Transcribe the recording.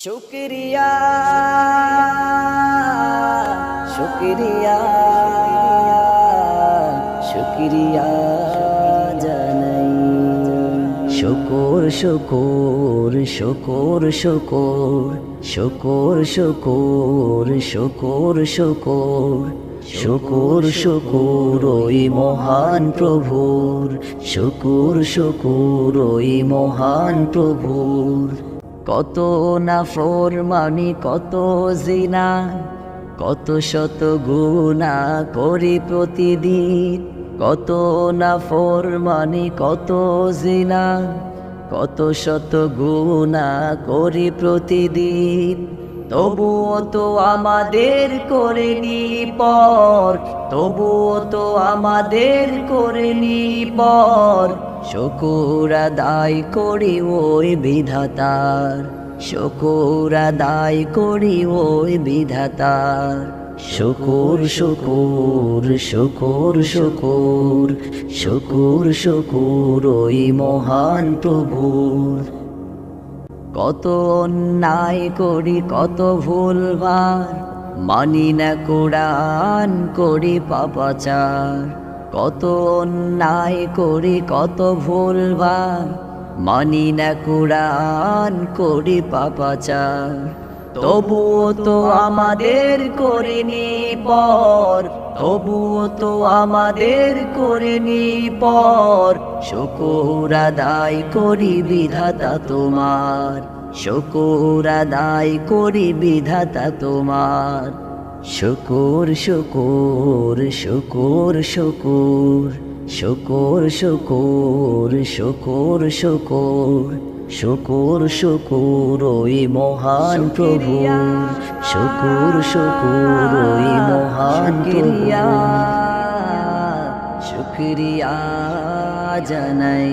শুক্রিয়া শুক্রিয়া শুক্রিয়া জানাই শুকুর শুকুর শুকুর শুকুর শুকুর শুকুর শুকুর শুকুর শুকুর শুকুর ওই মহান প্রভুর শুকুর শুকুর ওই মহান প্রভুর কত না ফোর মানি কত জিনা, কত শত গুণা করি প্রতিদিন, কত না ফোর মানি কত জিনা, কত শত গুণা করি প্রতিদিন। তবুও তো আমাদের করে নি পর, তবুও তো আমাদের করে নি পর। শুকুর আদায় করি ওই বিধাতার, শুকুর আদায় করি ওই বিধাতার। শুকুর শুকুর শুকুর শুকুর শুকুর শুকুর ওই মহান প্রভুর। কত অন্যায় করি, কত ভুলবার। মানি না কোরআন করি পাপাচার। কত অন্যায় করি, কত ভুলবার। মানি না কোরআন করি পাপাচার। তবুও তো আমাদের করিনি পর, তবুও তো আমাদের করিনি পর। শুকুর আদায় করি বিধাতা তোমার, শুকুর আদায় করি বিধাতা তোমার। শুকুর শুকুর শুকুর শুকুর। শুকুর শুকুর শুকুর শুকুর শুকুর শুকুর, ওই মহান প্রভু। শুকুর শুকুর, ওই মহান ক্রিয়া শুক্রিয়া জানাই।